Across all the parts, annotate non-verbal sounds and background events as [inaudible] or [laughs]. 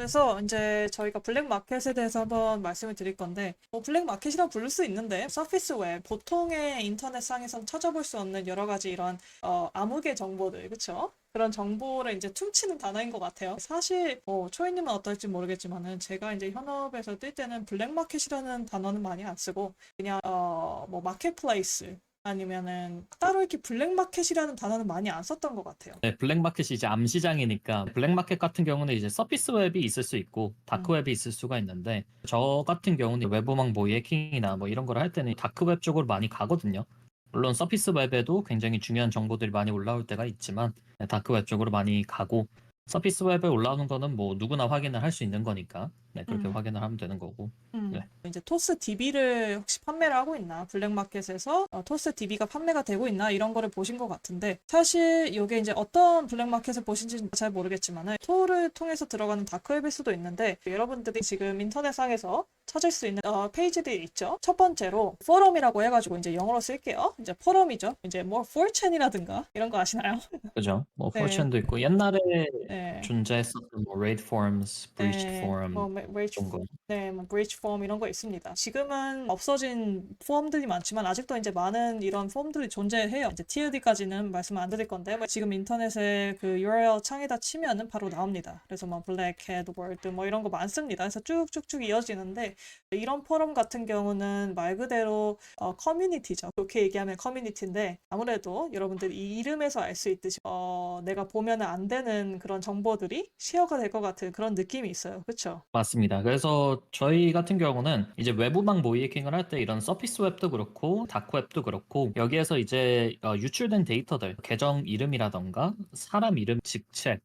그래서 이제 저희가 블랙 마켓에 대해서 한번 말씀을 드릴 건데 뭐 블랙 마켓이라 부를 수 있는데 서피스 웹 보통의 인터넷 상에선 찾아볼 수 없는 여러 가지 이런 어, 암흑의 정보들 그쵸? 그런 정보를 이제 퉁치는 단어인 것 같아요. 사실 뭐 초이님은 어떨지 모르겠지만은 제가 이제 현업에서 뛸 때는 블랙 마켓이라는 단어는 많이 안 쓰고 그냥 어 뭐 마켓플레이스 아니면은 따로 이렇게 블랙 마켓이라는 단어는 많이 안 썼던 것 같아요. 네, 블랙마켓이 이제 암시장이니까 블랙마켓 같은 경우는 이제 서피스 웹이 있을 수 있고 다크 웹이 있을 수가 있는데 저 같은 경우는 외부망 뭐 해킹이나 뭐 이런 걸 할 때는 다크 웹 쪽으로 많이 가거든요. 물론 서피스 웹에도 굉장히 중요한 정보들이 많이 올라올 때가 있지만 네, 다크 웹 쪽으로 많이 가고 서피스 웹에 올라오는 거는 뭐 누구나 확인을 할 수 있는 거니까 네, 그렇게 음. 확인을 하면 되는 거고 음. 네. 이제 토스 DB를 혹시 판매를 하고 있나 블랙마켓에서 어, 토스 DB가 판매가 되고 있나 이런 거를 보신 것 같은데 사실 이게 이제 어떤 블랙마켓을 보신지 잘 모르겠지만은 토를 통해서 들어가는 다크웹일 수도 있는데 여러분들이 지금 인터넷상에서 찾을 수 있는 어, 페이지들이 있죠. 첫 번째로 포럼이라고 해가지고 이제 영어로 쓸게요. 이제 포럼이죠. 이제 뭐 4chan이라든가 이런 거 아시나요? [laughs] 그죠? 뭐 네. 포천도 있고 옛날에 네. 존재했었던 뭐 raid forums, breached 네, forum 뭐, 브리치 이런 거 네, 뭐 브리치 폼 이런 거 있습니다. 지금은 없어진 폼들이 많지만 아직도 이제 많은 이런 폼들이 존재해요. 이제 TLD까지는 말씀 안 드릴 건데 뭐 지금 인터넷에 그 URL 창에다 치면은 바로 나옵니다. 그래서 뭐 블랙헤드 월드 뭐 이런 거 많습니다. 그래서 쭉쭉쭉 이어지는데 이런 포럼 같은 경우는 말 그대로 어, 커뮤니티죠. 좋게 얘기하면 커뮤니티인데 아무래도 여러분들 이 이름에서 알 수 있듯이 어, 내가 보면 안 되는 그런 정보들이 쉐어가 될 것 같은 그런 느낌이 있어요. 그렇죠? 맞습니다. 그래서 저희 같은 경우는 이제 외부망 모의 해킹을 할 때 이런 서피스 웹도 그렇고 다크 웹도 그렇고 여기에서 이제 어, 유출된 데이터들 계정 이름이라던가 사람 이름 직책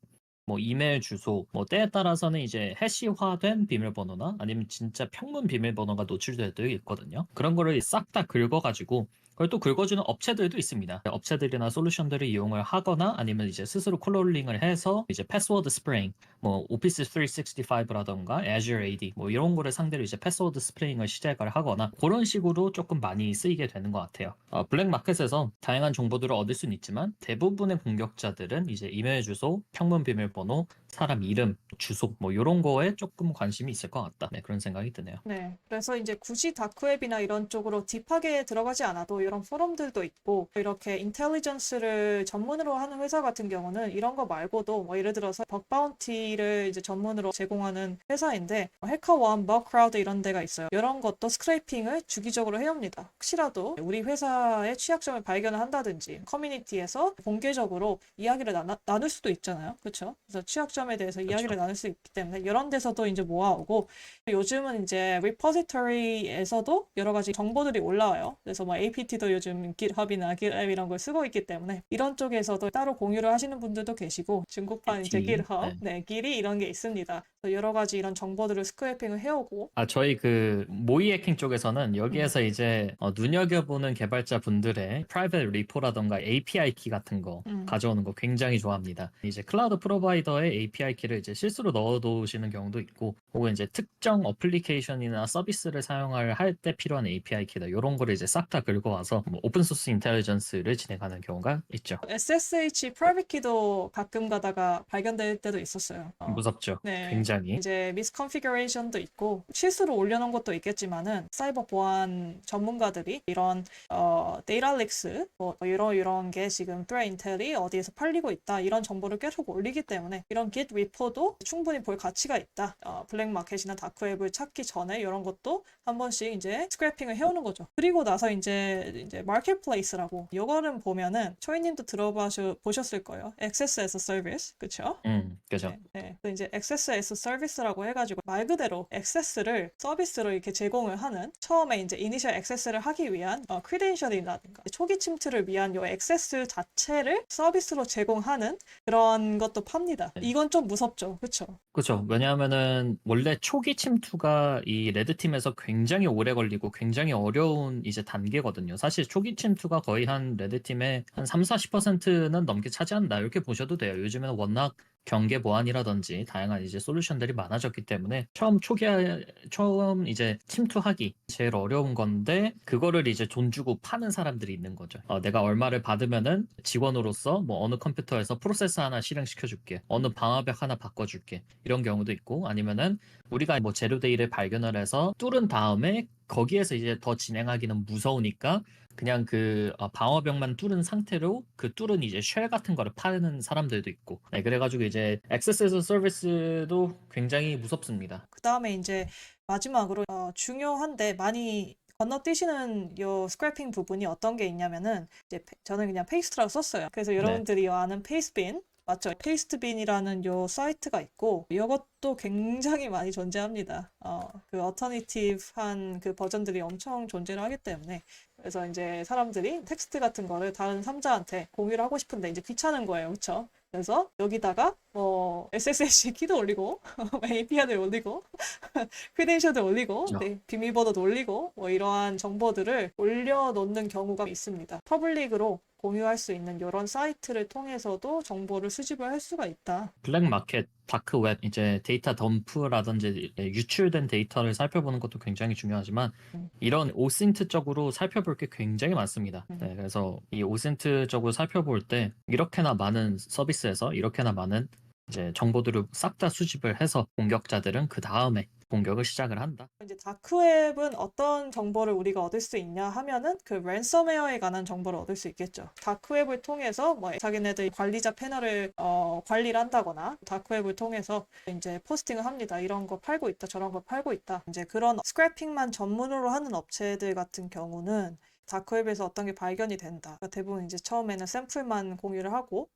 뭐 이메일 주소 뭐 때에 따라서는 이제 해시화된 비밀번호나 아니면 진짜 평문 비밀번호가 노출될 때도 있거든요. 그런 거를 싹 다 긁어가지고 그걸 또 긁어주는 업체들도 있습니다. 업체들이나 솔루션들을 이용을 하거나 아니면 이제 스스로 콜로링을 해서 이제 패스워드 스프레잉 뭐 오피스 365라던가 Azure AD 뭐 이런 거를 상대로 이제 패스워드 스프레잉을 시작을 하거나 그런 식으로 조금 많이 쓰이게 되는 것 같아요. 어, 블랙 마켓에서 다양한 정보들을 얻을 수는 있지만 대부분의 공격자들은 이제 이메일 주소, 평문 비밀번호, 사람 이름, 주소 뭐 이런 거에 조금 관심이 있을 것 같다. 네, 그런 생각이 드네요. 네. 그래서 이제 굳이 다크웹이나 이런 쪽으로 딥하게 들어가지 않아도 이런 포럼들도 있고 이렇게 인텔리전스를 전문으로 하는 회사 같은 경우는 이런 거 말고도 뭐 예를 들어서 벅 바운티를 이제 전문으로 제공하는 회사인데 해커원, 버크라우드 이런 데가 있어요. 이런 것도 스크래핑을 주기적으로 해옵니다. 혹시라도 우리 회사의 취약점을 발견을 한다든지 커뮤니티에서 공개적으로 이야기를 나눠, 나눌 수도 있잖아요. 그렇죠? 그래서 취약점 에 대해서 이야기를 나눌 수 있기 때문에 이런 데서도 이제 모아오고 요즘은 이제 리포지터리에서도 여러 가지 정보들이 올라와요. 그래서 뭐 APT도 요즘 GitHub이나 GitLab 이런 걸 쓰고 있기 때문에 이런 쪽에서도 따로 공유를 하시는 분들도 계시고 중국판 이제 Git, GitHub, 네, 길이 이런 게 있습니다. 여러 가지 이런 정보들을 스크래핑을 해오고 아, 저희 그 모의 해킹 쪽에서는 여기에서 이제 어, 눈여겨보는 개발자 분들의 프라이빗 리포라던가 API 키 같은 거 음. 가져오는 거 굉장히 좋아합니다. 이제 클라우드 프로바이더의 API 키를 이제 실수로 넣어두시는 경우도 있고, 혹은 이제 특정 어플리케이션이나 서비스를 사용을 할때 필요한 API 키다 이런 거를 이제 싹 다 긁어와서 뭐 오픈소스 인텔리전스를 진행하는 경우가 있죠. SSH 프라이빗 키도 가끔 가다가 발견될 때도 있었어요. 어, 무섭죠. 네. 굉장히. 이제 미스컨피규레이션도 있고 실수로 올려놓은 것도 있겠지만은 사이버 보안 전문가들이 이런 어 데이터 릭스 뭐 이런 이런 게 지금 트레 인텔이 어디에서 팔리고 있다 이런 정보를 계속 올리기 때문에 이런 git 리포도 충분히 볼 가치가 있다. 어, 블랙 마켓이나 다크웹을 찾기 전에 이런 것도 한 번씩 이제 스크래핑을 해오는 거죠. 그리고 나서 이제 이제 마켓플레이스라고 이거는 보면은 초이님도 들어보셨 보셨을 거예요. As a Service 그렇죠? 음, 그죠. 네, 네. 그 이제 액세스 as 서비스라고 해가지고 말 그대로 액세스를 서비스로 이렇게 제공을 하는 처음에 이제 이니셜 액세스를 하기 위한 어, 크리덴셜이라든가 초기 침투를 위한 요 액세스 자체를 서비스로 제공하는 그런 것도 팝니다. 네. 이건 좀 무섭죠, 그렇죠? 그렇죠. 왜냐하면은 원래 초기 침투가 이 레드 팀에서 굉장히 오래 걸리고 굉장히 어려운 이제 단계거든요. 사실 초기 침투가 거의 한 레드 팀의 한 3, 40%는 넘게 차지한다. 이렇게 보셔도 돼요. 요즘에는 워낙 경계 보안이라든지 다양한 이제 솔루션들이 많아졌기 때문에 처음 초기에 처음 이제 침투하기 제일 어려운 건데 그거를 이제 돈 주고 파는 사람들이 있는 거죠. 어, 내가 얼마를 받으면은 직원으로서 뭐 어느 컴퓨터에서 프로세스 하나 실행시켜 줄게. 어느 방화벽 하나 바꿔 줄게. 이런 경우도 있고 아니면은 우리가 뭐 재료 데이를 발견을 해서 뚫은 다음에 거기에서 이제 더 진행하기는 무서우니까 그냥 그 어, 방어벽만 뚫은 상태로 그 뚫은 이제 쉘 같은 거를 파는 사람들도 있고 네, 그래가지고 이제 액세스 서비스도 굉장히 무섭습니다. 그 다음에 이제 마지막으로 어, 중요한데 많이 건너뛰시는 요 스크래핑 부분이 어떤 게 있냐면은 이제 페- 저는 그냥 페이스트라고 썼어요. 그래서 여러분들이 아는 페이스빈 맞죠? 페이스트빈이라는 요 사이트가 있고 이것도 굉장히 많이 존재합니다. 어, 그 어터니티브한 그 버전들이 엄청 존재를 하기 때문에 그래서 이제 사람들이 텍스트 같은 거를 다른 삼자한테 공유를 하고 싶은데 이제 귀찮은 거예요. 그렇죠? 그래서 여기다가 뭐 SSH 키도 올리고 [laughs] API를 올리고 [laughs] 크레덴셜도 올리고. 네, 비밀번호도 올리고 뭐 이러한 정보들을 올려 놓는 경우가 있습니다. 퍼블릭으로 공유할 수 있는 이런 사이트를 통해서도 정보를 수집을 할 수가 있다. 블랙마켓, 다크웹, 이제 데이터 덤프라든지 유출된 데이터를 살펴보는 것도 굉장히 중요하지만 음. 이런 오센트적으로 살펴볼 게 굉장히 많습니다. 음. 네, 그래서 이 오센트적으로 살펴볼 때 이렇게나 많은 서비스에서 이렇게나 많은 이제 정보들을 싹 다 수집을 해서 공격자들은 그 다음에 공격을 시작을 한다. 이제 다크웹은 어떤 정보를 우리가 얻을 수 있냐 하면은 그 랜섬웨어에 관한 정보를 얻을 수 있겠죠. 다크웹을 통해서 뭐 자기네들 관리자 패널을 어, 관리를 한다거나 다크웹을 통해서 이제 포스팅을 합니다. 이런 거 팔고 있다, 저런 거 팔고 있다. 이제 그런 스크래핑만 전문으로 하는 업체들 같은 경우는 다크웹에서 어떤 게 발견이 된다. 그러니까 대부분 이제 처음에는 샘플만 공유를 하고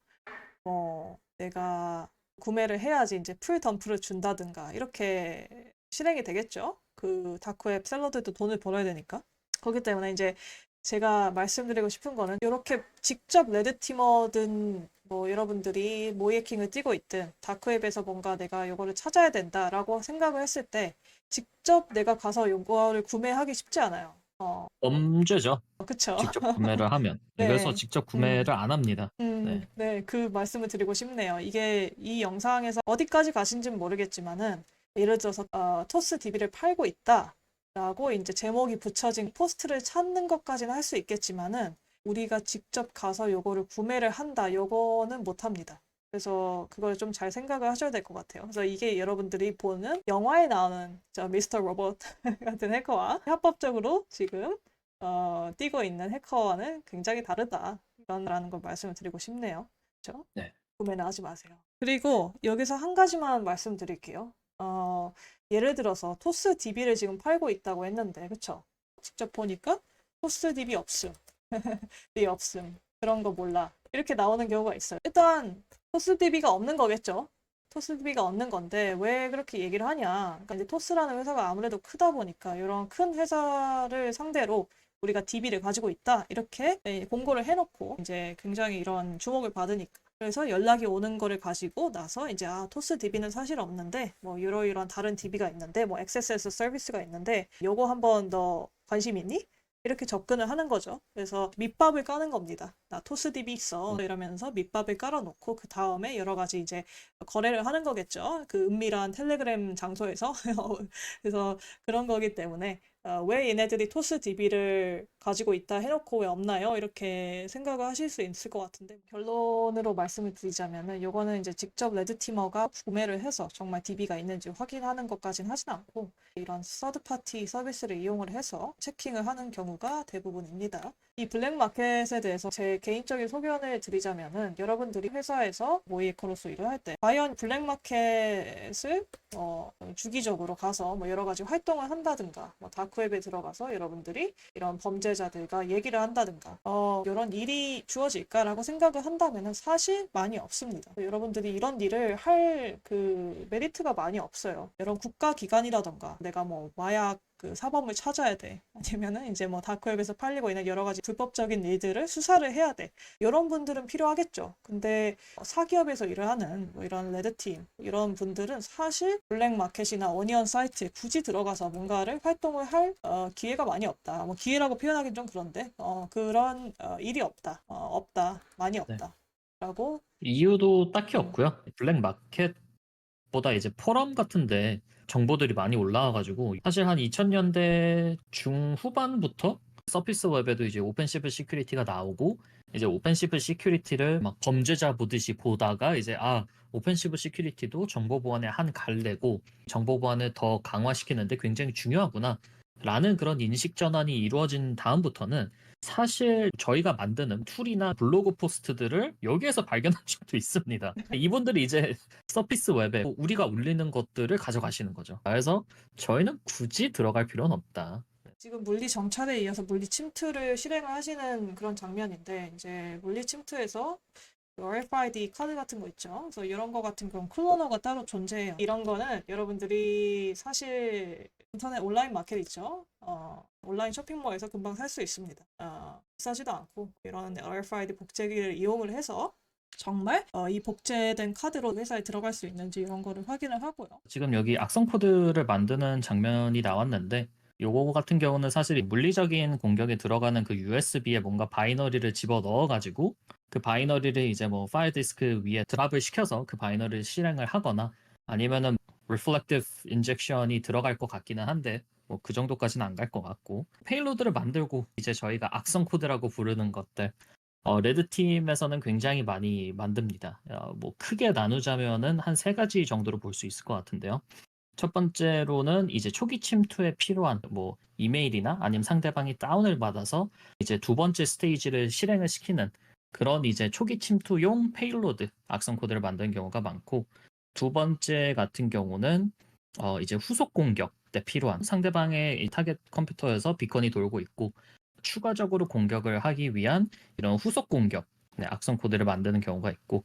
뭐 내가 구매를 해야지 이제 풀 덤프를 준다든가 이렇게 실행이 되겠죠. 그 다크웹 셀러들도 돈을 벌어야 되니까. 그렇기 때문에 이제 제가 말씀드리고 싶은 거는 이렇게 직접 레드티머든 뭐 여러분들이 모이에킹을 뛰고 있든 다크웹에서 뭔가 내가 이거를 찾아야 된다라고 생각을 했을 때 직접 내가 가서 이거를 구매하기 쉽지 않아요. 어, 범죄죠. 그쵸? 직접 [laughs] 구매를 하면. 네. 그래서 직접 구매를 안 합니다. 음, 네. 네, 그 말씀을 드리고 싶네요. 이게 이 영상에서 어디까지 가신지는 모르겠지만은 예를 들어서 어, 토스 DB를 팔고 있다라고 이제 제목이 붙여진 포스트를 찾는 것까지는 할 수 있겠지만은 우리가 직접 가서 요거를 구매를 한다, 요거는 못 합니다. 그래서 그걸 좀 잘 생각을 하셔야 될 것 같아요. 그래서 이게 여러분들이 보는 영화에 나오는 저 미스터 로봇 [laughs] 같은 해커와 합법적으로 지금 어, 뛰고 있는 해커와는 굉장히 다르다. 이런라는 걸 말씀을 드리고 싶네요. 그렇죠? 네. 구매는 하지 마세요. 그리고 여기서 한 가지만 말씀드릴게요. 어, 예를 들어서 토스 DB를 지금 팔고 있다고 했는데, 그쵸? 직접 보니까 토스 DB 없음, 이 [laughs] 없음, 그런 거 몰라. 이렇게 나오는 경우가 있어요. 일단 토스 DB가 없는 거겠죠? 토스 DB가 없는 건데 왜 그렇게 얘기를 하냐? 그러니까 이제 토스라는 회사가 아무래도 크다 보니까 이런 큰 회사를 상대로 우리가 DB를 가지고 있다 이렇게 예, 공고를 해놓고 이제 굉장히 이런 주목을 받으니까 그래서 연락이 오는 거를 가지고 나서 이제 아 토스 DB는 사실 없는데 뭐 이러 이러한 다른 DB가 있는데 뭐 액세스 서비스가 있는데 요거 한번 너 관심 있니? 이렇게 접근을 하는 거죠. 그래서 밑밥을 까는 겁니다. 나 토스 DB 있어 이러면서 밑밥을 깔아놓고 그 다음에 여러 가지 이제 거래를 하는 거겠죠. 그 은밀한 텔레그램 장소에서 [laughs] 그래서 그런 거기 때문에 어, 왜 얘네들이 토스 DB를 가지고 있다 해놓고 왜 없나요? 이렇게 생각을 하실 수 있을 것 같은데 결론으로 말씀을 드리자면은 요거는 이제 직접 레드 티머가 구매를 해서 정말 DB가 있는지 확인하는 것까지는 하진 않고 이런 서드 파티 서비스를 이용을 해서 체킹을 하는 경우가 대부분입니다. 이 블랙마켓에 대해서 제 개인적인 소견을 드리자면은 여러분들이 회사에서 모이에커로서 일을 할 때 과연 블랙마켓을 어, 주기적으로 가서 뭐 여러 가지 활동을 한다든가 뭐 다크웹에 들어가서 여러분들이 이런 범죄자들과 얘기를 한다든가 어, 이런 일이 주어질까라고 생각을 한다면은 사실 많이 없습니다. 여러분들이 이런 일을 할 그 메리트가 많이 없어요. 이런 국가 기관이라던가 내가 뭐 마약 그 사범을 찾아야 돼. 아니면은 이제 뭐 다크웹에서 팔리고 있는 여러 가지 불법적인 일들을 수사를 해야 돼. 이런 분들은 필요하겠죠. 근데 사기업에서 일을 하는 뭐 이런 레드팀 이런 분들은 사실 블랙마켓이나 어니언 사이트에 굳이 들어가서 뭔가를 활동을 할 어, 기회가 많이 없다. 뭐 기회라고 표현하기는 좀 그런데 어, 그런 어, 일이 없다. 어, 없다. 많이 없다. 라고 이유도 딱히 없고요. 블랙 마켓 보다 이제 포럼 같은데 정보들이 많이 올라와가지고 사실 한 2000년대 중후반부터 서피스 웹에도 이제 오펜시프 시큐리티가 나오고 이제 오펜시프 시큐리티를 막 범죄자 보듯이 보다가 이제 아 오펜시브 시큐리티도 정보 보안의 한 갈래고 정보 보안을 더 강화시키는데 굉장히 중요하구나 라는 그런 인식 전환이 이루어진 다음부터는 사실 저희가 만드는 툴이나 블로그 포스트들을 여기에서 발견한 [laughs] 적도 있습니다. 이분들이 이제 서피스 웹에 우리가 올리는 것들을 가져가시는 거죠. 그래서 저희는 굳이 들어갈 필요는 없다. 지금 물리 정찰에 이어서 물리 침투를 실행을 하시는 그런 장면인데 이제 물리 침투에서 그 RFID 카드 같은 거 있죠. 그래서 이런 거 같은 경우 클로너가 따로 존재해요. 이런 거는 여러분들이 사실 인터넷 온라인 마켓 있죠. 어, 온라인 쇼핑몰에서 금방 살 수 있습니다. 어, 비싸지도 않고 이런 RFID 복제기를 이용을 해서 정말 어, 이 복제된 카드로 회사에 들어갈 수 있는지 이런 거를 확인을 하고요. 지금 여기 악성 코드를 만드는 장면이 나왔는데 요거 같은 경우는 사실 물리적인 공격에 들어가는 그 USB에 뭔가 바이너리를 집어 넣어 가지고 그 바이너리를 이제 뭐 파일 디스크 위에 드랍을 시켜서 그 바이너리를 실행을 하거나 아니면은 reflective injection이 들어갈 것 같기는 한데 뭐 그 정도까지는 안 갈 것 같고 페일로드를 만들고 이제 저희가 악성 코드라고 부르는 것들 어, 레드팀에서는 굉장히 많이 만듭니다. 어, 뭐 크게 나누자면은 한 세 가지 정도로 볼 수 있을 것 같은데요. 첫 번째로는 이제 초기 침투에 필요한 뭐 이메일이나 아니면 상대방이 다운을 받아서 이제 두 번째 스테이지를 실행을 시키는 그런 이제 초기 침투용 페일로드 악성 코드를 만드는 경우가 많고 두 번째 같은 경우는 어 이제 후속 공격 때 필요한 상대방의 이 타겟 컴퓨터에서 비건이 돌고 있고 추가적으로 공격을 하기 위한 이런 후속 공격 네, 악성 코드를 만드는 경우가 있고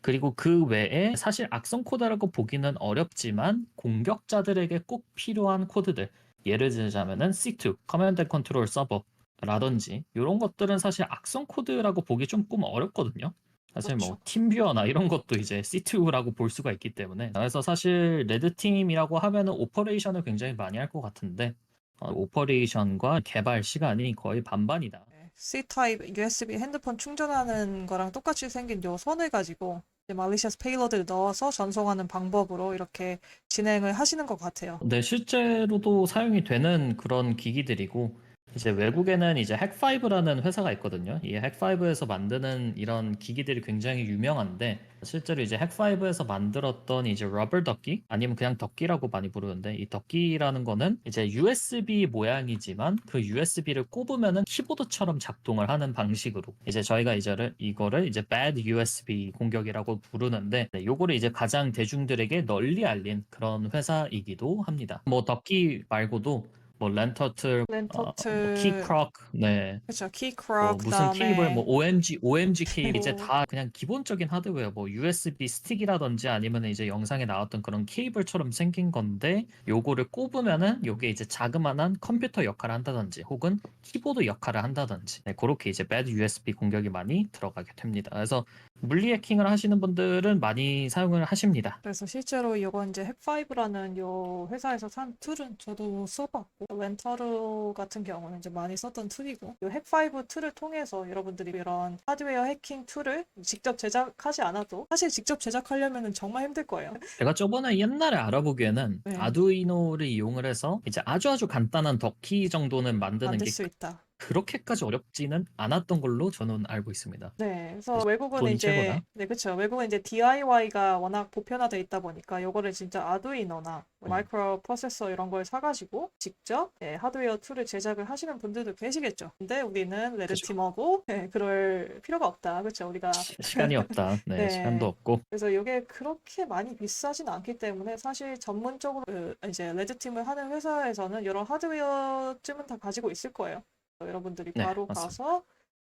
그리고 그 외에 사실 악성 코드라고 보기는 어렵지만 공격자들에게 꼭 필요한 코드들 예를 들자면은 C2 커맨드 앤 컨트롤 서버 라든지 이런 것들은 사실 악성 코드라고 보기 좀꿈 어렵거든요. 사실 뭐 그렇죠. 팀뷰어나 이런 것도 이제 C2라고 볼 수가 있기 때문에 그래서 사실 레드팀이라고 하면은 오퍼레이션을 굉장히 많이 할 것 같은데 어, 오퍼레이션과 개발 시간이 거의 반반이다. 네, C-타입 USB 핸드폰 충전하는 거랑 똑같이 생긴 요 선을 가지고 이제 malicious payload를 넣어서 전송하는 방법으로 이렇게 진행을 하시는 것 같아요. 네, 실제로도 사용이 되는 그런 기기들이고 이제 외국에는 이제 핵5라는 회사가 있거든요. 이 핵5에서 만드는 이런 기기들이 굉장히 유명한데 실제로 이제 핵5에서 만들었던 이제 러버 덕기 아니면 그냥 덕기라고 많이 부르는데 이 덕기라는 거는 이제 USB 모양이지만 그 USB를 꼽으면은 키보드처럼 작동을 하는 방식으로 이제 저희가 이제를 이거를 이제 bad USB 공격이라고 부르는데 네, 요거를 이제 가장 대중들에게 널리 알린 그런 회사이기도 합니다. 뭐 덕기 말고도 뭐 랜터틀, 어, 뭐 키크럭, 네, 그렇죠. 뭐 키크럭, 무슨 그다음에 케이블, 뭐 OMG, OMG 케이블 이제 다 그냥 기본적인 하드웨어, 뭐 USB 스틱이라든지 아니면 이제 영상에 나왔던 그런 케이블처럼 생긴 건데 요거를 꼽으면은 요게 이제 자그마한 컴퓨터 역할을 한다든지 혹은 키보드 역할을 한다든지 네, 그렇게 이제 bad USB 공격이 많이 들어가게 됩니다. 그래서 물리 해킹을 하시는 분들은 많이 사용을 하십니다. 그래서 실제로 이건 이제 핵5라는 요 회사에서 산 툴은 저도 써봤고 렌터르 같은 경우는 이제 많이 썼던 툴이고 요 핵5 툴을 통해서 여러분들이 이런 하드웨어 해킹 툴을 직접 제작하지 않아도 사실 직접 제작하려면 정말 힘들 거예요. 제가 저번에 옛날에 알아보기에는 네. 아두이노를 이용을 해서 이제 아주 아주 간단한 덕키 정도는 만드는 게 수 있다. 그렇게까지 어렵지는 않았던 걸로 저는 알고 있습니다. 네, 그래서 외국은 돈이 이제 최고다. 네, 그렇죠. 외국은 이제 DIY가 워낙 보편화돼 있다 보니까 요거를 진짜 아두이노나 음. 마이크로 프로세서 이런 걸 사가지고 직접 예, 하드웨어 툴을 제작을 하시는 분들도 계시겠죠. 근데 우리는 레드팀하고 예, 그럴 필요가 없다. 그렇죠. 우리가 시- 시간이 없다. 네, 네. 시간도 없고. 그래서 이게 그렇게 많이 비싸진 않기 때문에 사실 전문적으로 그 이제 레드 팀을 하는 회사에서는 이런 하드웨어쯤은 다 가지고 있을 거예요. 여러분들이 네, 바로 맞습니다. 가서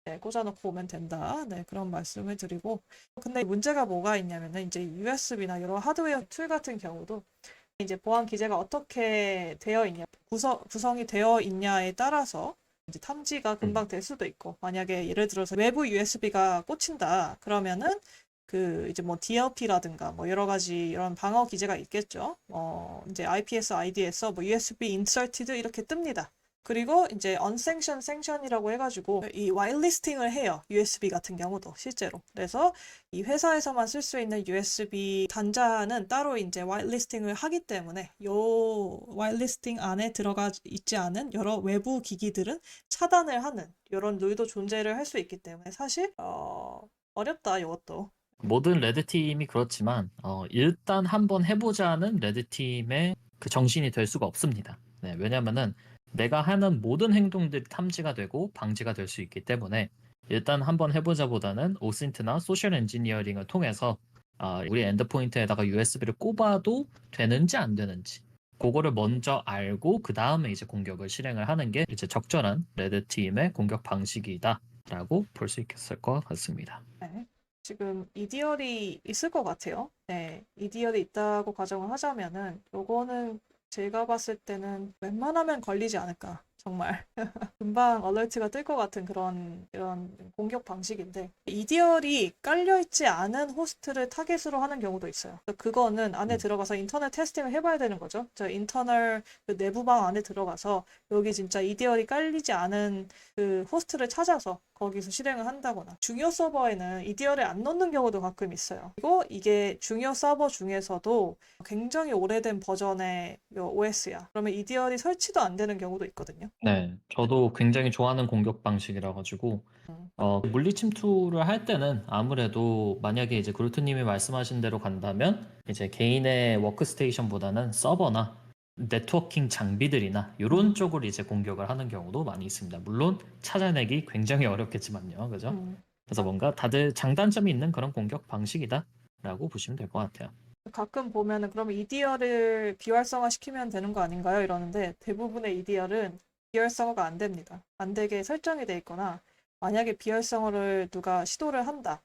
네, 꽂아놓고 오면 된다. 네, 그런 말씀을 드리고. 근데 문제가 뭐가 있냐면은 이제 USB나 이런 하드웨어 툴 같은 경우도 이제 보안 기제가 어떻게 되어 있냐, 구성, 구성이 되어 있냐에 따라서 이제 탐지가 금방 될 수도 있고, 만약에 예를 들어서 외부 USB가 꽂힌다. 그러면은 그 이제 뭐 DLP라든가 뭐 여러 가지 이런 방어 기제가 있겠죠. 어, 이제 IPS ID에서 뭐 USB inserted 이렇게 뜹니다. 그리고 이제 unsanctioned sanction이라고 해가지고 이 whiteli스팅을 해요. USB 같은 경우도 실제로. 그래서 이 회사에서만 쓸 수 있는 USB 단자는 따로 이제 whiteli스팅을 하기 때문에 요 whiteli스팅 안에 들어가 있지 않은 여러 외부 기기들은 차단을 하는 이런 룰도 존재를 할 수 있기 때문에 사실 어, 어렵다 이것도. 모든 레드팀이 그렇지만 어, 일단 한번 해보자는 레드팀의 그 정신이 될 수가 없습니다. 네, 왜냐면은 내가 하는 모든 행동들이 탐지가 되고 방지가 될 수 있기 때문에 일단 한번 해보자보다는 오신트나 소셜 엔지니어링을 통해서 아, 우리 엔드포인트에다가 USB를 꼽아도 되는지 안 되는지 그거를 먼저 알고 그 다음에 이제 공격을 실행을 하는 게 이제 적절한 레드 팀의 공격 방식이다라고 볼 수 있겠을 것 같습니다. 네. 지금 EDR이 있을 것 같아요. 네, EDR이 있다고 가정을 하자면은 요거는 제가 봤을 때는 웬만하면 걸리지 않을까. 정말 [laughs] 금방 얼러트가 뜰 것 같은 그런 이런 공격 방식인데 EDR이 깔려 있지 않은 호스트를 타겟으로 하는 경우도 있어요. 그거는 안에 음. 들어가서 인터넷 테스팅을 해봐야 되는 거죠. 저 인터널 그 내부방 안에 들어가서 여기 진짜 EDR이 깔리지 않은 그 호스트를 찾아서 거기서 실행을 한다거나 중요 서버에는 EDR을 안 넣는 경우도 가끔 있어요. 그리고 이게 중요 서버 중에서도 굉장히 오래된 버전의 요 OS야. 그러면 EDR이 설치도 안 되는 경우도 있거든요. 네, 저도 굉장히 좋아하는 공격 방식이라 가지고 음. 어, 물리 침투를 할 때는 아무래도 만약에 이제 그루트 님이 말씀하신 대로 간다면 이제 개인의 워크스테이션보다는 서버나 네트워킹 장비들이나 이런 쪽으로 이제 공격을 하는 경우도 많이 있습니다. 물론 찾아내기 굉장히 어렵겠지만요, 그죠? 음. 그래서 뭔가 다들 장단점이 있는 그런 공격 방식이다라고 보시면 될 것 같아요. 가끔 보면은 그러면 EDR을 비활성화 시키면 되는 거 아닌가요? 이러는데 대부분의 EDR은 비활성화가 안 됩니다. 안 되게 설정이 돼 있거나 만약에 비활성화를 누가 시도를 한다.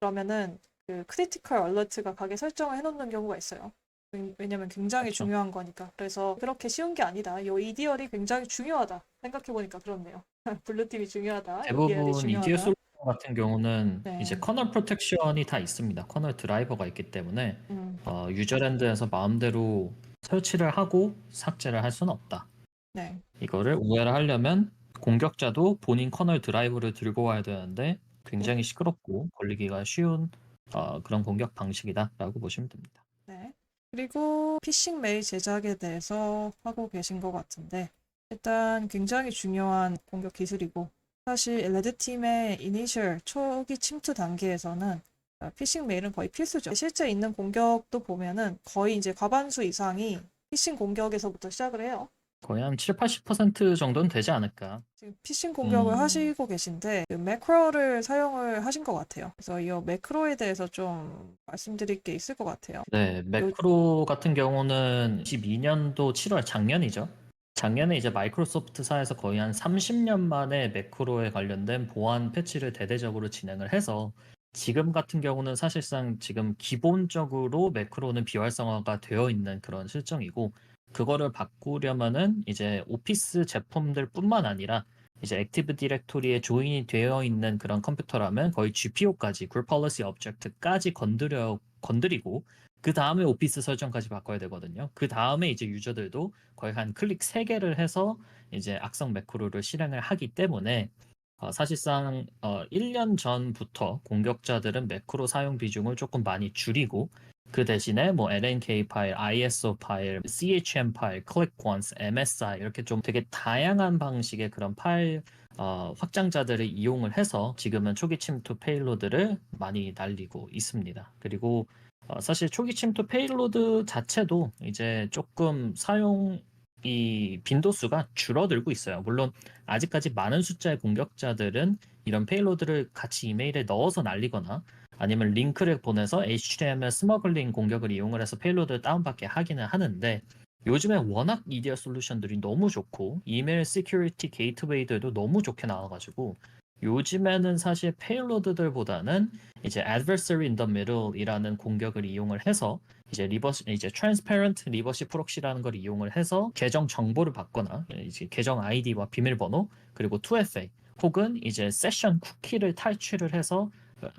그러면은 그 크리티컬 얼러트가 가게 설정을 해놓는 경우가 있어요. 왜- 왜냐면 굉장히 그렇죠. 중요한 거니까. 그래서 그렇게 쉬운 게 아니다. 이 EDR이 굉장히 중요하다. 생각해보니까 그렇네요. [laughs] 블루팀이 중요하다. 대부분 중요하다. 솔루션 같은 경우는 네. 이제 커널 프로텍션이 다 있습니다. 커널 드라이버가 있기 때문에 음, 어, 유저랜드에서 마음대로 설치를 하고 삭제를 할 수는 없다. 네. 이거를 우회를 하려면 공격자도 본인 커널 드라이브를 들고 와야 되는데 굉장히 시끄럽고 걸리기가 쉬운 어, 그런 공격 방식이다라고 보시면 됩니다. 네. 그리고 피싱 메일 제작에 대해서 하고 계신 것 같은데, 일단 굉장히 중요한 공격 기술이고, 사실 레드 팀의 이니셜 초기 침투 단계에서는 어, 피싱 메일은 거의 필수죠. 실제 있는 공격도 보면은 거의 이제 과반수 이상이 피싱 공격에서부터 시작을 해요. 거의 한 7, 80% 정도는 되지 않을까. 지금 피싱 공격을 음. 하시고 계신데 그 매크로를 사용을 하신 것 같아요. 그래서 이 매크로에 대해서 좀 말씀드릴 게 있을 것 같아요. 네, 매크로 같은 경우는 22년도 7월 작년이죠. 작년에 이제 마이크로소프트사에서 거의 한 30년 만에 매크로에 관련된 보안 패치를 대대적으로 진행을 해서 지금 같은 경우는 사실상 지금 기본적으로 매크로는 비활성화가 되어 있는 그런 실정이고 그거를 바꾸려면은 이제 오피스 제품들뿐만 아니라 이제 액티브 디렉토리에 조인이 되어 있는 그런 컴퓨터라면 거의 GPO까지 Group Policy Object까지 건드려 건드리고 그 다음에 오피스 설정까지 바꿔야 되거든요. 그 다음에 이제 유저들도 거의 한 클릭 3개를 해서 이제 악성 매크로를 실행을 하기 때문에 어, 사실상 어, 1년 전부터 공격자들은 매크로 사용 비중을 조금 많이 줄이고 그 대신에 뭐 LNK 파일, ISO 파일, CHM 파일, click once, MSI 이렇게 좀 되게 다양한 방식의 그런 파일 어, 확장자들을 이용을 해서 지금은 초기 침투 페일로드를 많이 날리고 있습니다. 그리고 어, 사실 초기 침투 페일로드 자체도 이제 조금 사용 이 빈도수가 줄어들고 있어요. 물론 아직까지 많은 숫자의 공격자들은 이런 페일로드를 같이 이메일에 넣어서 날리거나 아니면 링크를 보내서 HTML 스머글링 공격을 이용을 해서 페일로드를 다운받게 하기는 하는데 요즘에 워낙 EDR 솔루션들이 너무 좋고 이메일 시큐리티 게이트웨이들도 너무 좋게 나와가지고 요즘에는 사실 페일로드들보다는 이제 adversary in the middle이라는 공격을 이용을 해서 이제 리버시 이제 transparent 리버시 프록시라는 걸 이용을 해서 계정 정보를 받거나 이제 계정 아이디와 비밀번호 그리고 2FA 혹은 이제 세션 쿠키를 탈취를 해서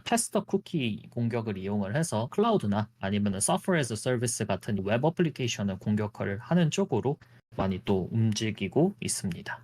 테스터 쿠키 공격을 이용을 해서 클라우드나 아니면 a service 같은 웹 어플리케이션을 공격을 하는 쪽으로 많이 또 움직이고 있습니다.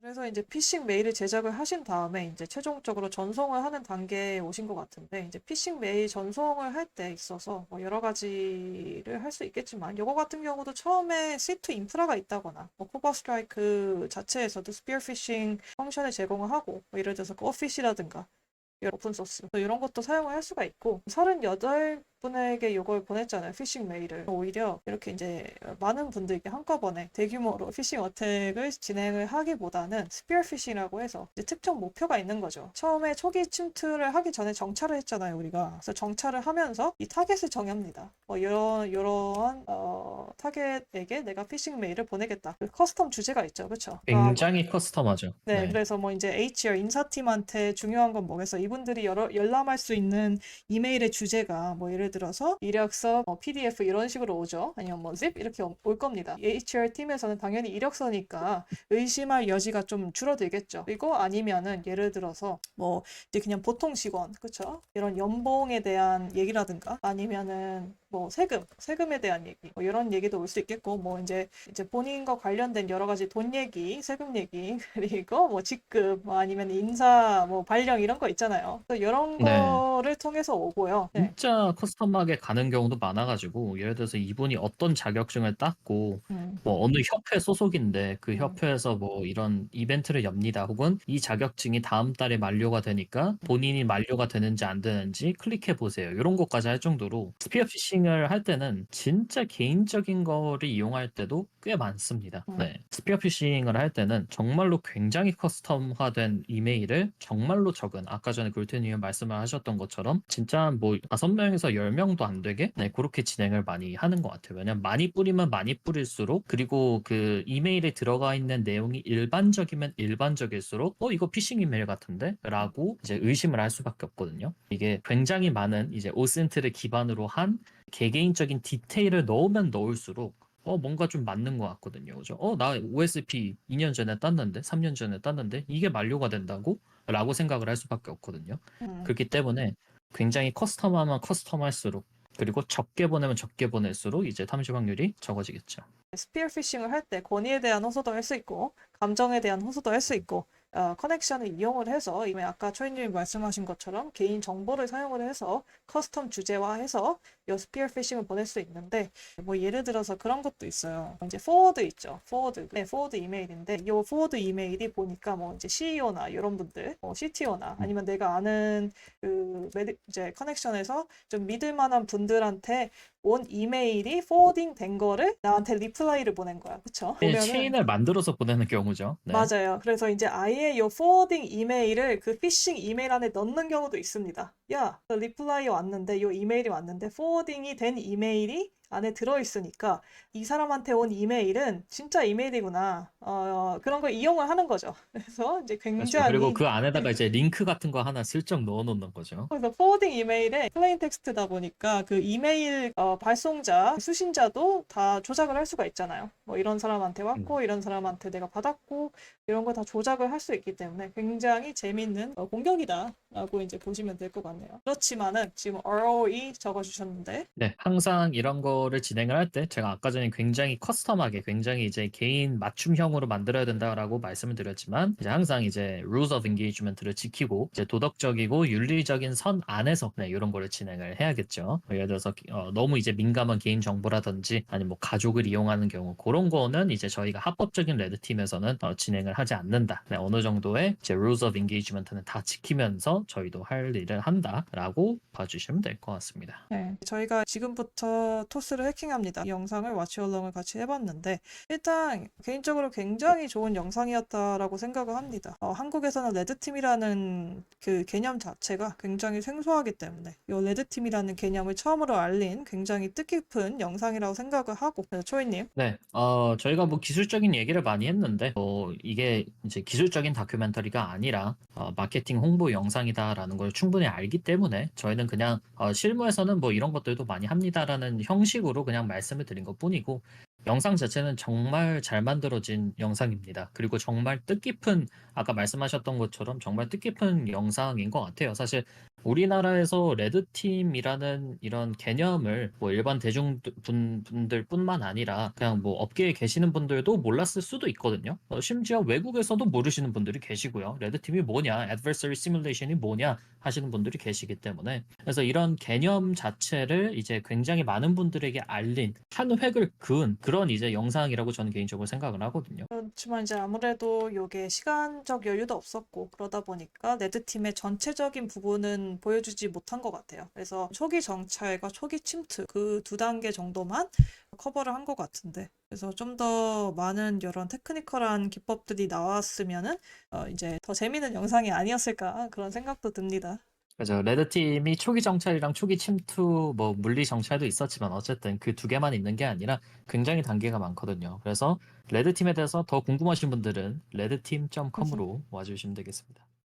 그래서 이제 피싱 메일을 제작을 하신 다음에 이제 최종적으로 전송을 하는 단계에 오신 것 같은데 이제 피싱 메일 전송을 할 때 있어서 뭐 여러 가지를 할 수 있겠지만 이거 같은 경우도 처음에 C2 인프라가 있다거나 뭐 코버 스트라이크 자체에서도 스피어 피싱 펑션을 제공을 하고 뭐 예를 들어서 그 오피시라든가 이런 오픈 소스. 이런 것도 사용을 할 수가 있고 38 분에게 이걸 보냈잖아요 피싱 메일을. 오히려 이렇게 이제 많은 분들께 한꺼번에 대규모로 피싱 어택을 진행을 하기보다는 스피어 피싱이라고 해서 이제 특정 목표가 있는 거죠. 처음에 초기 침투를 하기 전에 정찰을 했잖아요 우리가. 그래서 정찰을 하면서 이 타겟을 정합니다. 뭐 이런 이러한 어, 타겟에게 내가 피싱 메일을 보내겠다. 그 커스텀 주제가 있죠 그렇죠 굉장히 커스텀하죠. 네, 그래서 뭐 이제 HR 인사팀한테 중요한 건 뭐겠어? 이분들이 여러, 열람할 수 있는 이메일의 주제가 뭐 예를 들어서 이력서, 뭐 PDF 이런 식으로 오죠. 아니면 뭐 zip 이렇게 오- 올 겁니다. HR 팀에서는 당연히 이력서니까 의심할 여지가 좀 줄어들겠죠. 그리고 아니면은 예를 들어서 뭐 이제 그냥 보통 직원, 그쵸? 이런 연봉에 대한 얘기라든가 아니면은 뭐 세금, 세금에 대한 얘기, 뭐 이런 얘기도 올 수 있겠고, 뭐 이제 이제 본인과 관련된 여러 가지 돈 얘기, 세금 얘기, [laughs] 그리고 뭐 직급, 뭐 아니면 인사, 뭐 발령 이런 거 있잖아요. 그래서 이런 네. 거를 통해서 오고요. 네. 진짜 커스텀하게 가는 경우도 많아가지고 예를 들어서 이분이 어떤 자격증을 땄고 음, 뭐 어느 협회 소속인데 그 음. 협회에서 뭐 이런 이벤트를 엽니다. 혹은 이 자격증이 다음 달에 만료가 되니까 본인이 만료가 되는지 안 되는지 클릭해 보세요. 이런 것까지 할 정도로 스피어 피싱 을 할 때는 진짜 개인적인 거를 이용할 때도 꽤 많습니다. 음. 네. 스피어 피싱을 할 때는 정말로 굉장히 커스텀화된 이메일을 정말로 적은 아까 전에 굴테님이 말씀을 하셨던 것처럼 진짜 뭐 다섯 명에서 열 명도 안 되게 네, 그렇게 진행을 많이 하는 것 같아요. 왜냐면 많이 뿌리면 많이 뿌릴수록 그리고 그 이메일에 들어가 있는 내용이 일반적이면 일반적일수록 어 이거 피싱 이메일 같은데? 라고 이제 의심을 할 수밖에 없거든요. 이게 굉장히 많은 이제 오센트를 기반으로 한 개개인적인 디테일을 넣으면 넣을수록 어 뭔가 좀 맞는 것 같거든요. 그죠? 어나 OSP 2년 전에 땄는데 3년 전에 땄는데 이게 만료가 된다고? 라고 생각을 할 수밖에 없거든요. 음. 그렇기 때문에 굉장히 커스텀하면 커스텀할수록 그리고 적게 보내면 적게 보낼수록 이제 탐지 확률이 적어지겠죠. 스피어 피싱을 할 때 권위에 대한 호소도 할 수 있고 감정에 대한 호소도 할 수 있고 어, 커넥션을 이용을 해서 이미 아까 초이님이 말씀하신 것처럼 개인 정보를 사용을 해서 커스텀 주제화해서 이 스피어 피싱을 보낼 수 있는데 뭐 예를 들어서 그런 것도 있어요. 이제 포워드 있죠. 포워드. 네, 포워드 이메일인데 이 포워드 이메일이 보니까 뭐 이제 CEO나 이런 분들, 뭐 CTO나 아니면 내가 아는 그 이제 커넥션에서 좀 믿을 만한 분들한테 온 이메일이 포워딩 된 거를 나한테 리플라이를 보낸 거야. 그쵸? 보면은 체인을 만들어서 보내는 경우죠. 네. 맞아요. 그래서 이제 아예 요 포워딩 이메일을 그 피싱 이메일 안에 넣는 경우도 있습니다. 야, 그 리플라이 왔는데 요 이메일이 왔는데 포워딩이 된 이메일이 안에 들어있으니까 이 사람한테 온 이메일은 진짜 이메일이구나. 어, 그런 걸 이용을 하는 거죠. [laughs] 그래서 이제. 굉장히 그리고 그 안에다가 이제 링크 같은 거 하나 슬쩍 넣어 놓는 거죠. 그래서 포워딩 이메일에 플레인 텍스트다 보니까 그 이메일 어, 발송자, 수신자도 다 조작을 할 수가 있잖아요. 뭐 이런 사람한테 왔고 이런 사람한테 내가 받았고 이런 거 다 조작을 할 수 있기 때문에 굉장히 재밌는 어, 공격이다라고 이제 보시면 될 것 같네요. 그렇지만은 지금 ROE 적어주셨는데 네, 항상 이런 거를 진행을 할 때 제가 아까 전에 굉장히 커스텀하게 굉장히 이제 개인 맞춤형으로 만들어야 된다라고 말씀을 드렸지만 이제 항상 이제 rules of engagement를 지키고 이제 도덕적이고 윤리적인 선 안에서 네, 이런 거를 진행을 해야겠죠. 예를 들어서 어, 너무 이제 민감한 개인 정보라든지 아니면 뭐 가족을 이용하는 경우 그런 거는 이제 저희가 합법적인 레드 팀에서는 어, 진행을 하지 않는다. 네, 어느 정도의 이제 rules of engagement는 다 지키면서 저희도 할 일을 한다라고 봐주시면 될 것 같습니다. 네, 저희가 지금부터 토스 를 해킹합니다. 이 영상을 와치얼렁을 같이 해봤는데 일단 개인적으로 굉장히 좋은 영상이었다라고 생각을 합니다. 어, 한국에서는 레드팀이라는 그 개념 자체가 굉장히 생소하기 때문에 이 레드팀이라는 개념을 처음으로 알린 굉장히 뜻깊은 영상이라고 생각을 하고 그래서 초이님 네, 어, 저희가 뭐 기술적인 얘기를 많이 했는데, 어, 이게 이제 기술적인 다큐멘터리가 아니라, 어, 마케팅 홍보 영상이다라는 걸 충분히 알기 때문에, 저희는 그냥, 어, 실무에서는 뭐 이런 것들도 많이 합니다라는 형식 으로 그냥 말씀을 드린 것 뿐이고, 영상 자체는 정말 잘 만들어진 영상입니다. 그리고 정말 뜻깊은, 아까 말씀하셨던 것처럼 정말 뜻깊은 영상인 것 같아요. 사실, 우리나라에서 레드팀이라는 이런 개념을 뭐 일반 대중 분, 분들뿐만 아니라 그냥 뭐 업계에 계시는 분들도 몰랐을 수도 있거든요. 어, 심지어 외국에서도 모르시는 분들이 계시고요. 레드팀이 뭐냐, adversary simulation이 뭐냐 하시는 분들이 계시기 때문에 그래서 이런 개념 자체를 이제 굉장히 많은 분들에게 알린 한 획을 그은 그런 이제 영상이라고 저는 개인적으로 생각을 하거든요. 그렇지만 이제 아무래도 이게 시간적 여유도 없었고 그러다 보니까 레드팀의 전체적인 부분은 보여주지 못한 것 같아요. 그래서 초기 정찰과 초기 침투 그 두 단계 정도만 커버를 한 것 같은데 그래서 좀 더 많은 이런 테크니컬한 기법들이 나왔으면은 어 이제 더 재미있는 영상이 아니었을까 그런 생각도 듭니다. 그죠. 레드팀이 초기 정찰이랑 초기 침투, 뭐 물리 정찰도 있었지만 어쨌든 그 두 개만 있는 게 아니라 굉장히 단계가 많거든요. 그래서 레드팀에 대해서 더 궁금하신 분들은 레드팀.com으로 와주시면 되겠습니다.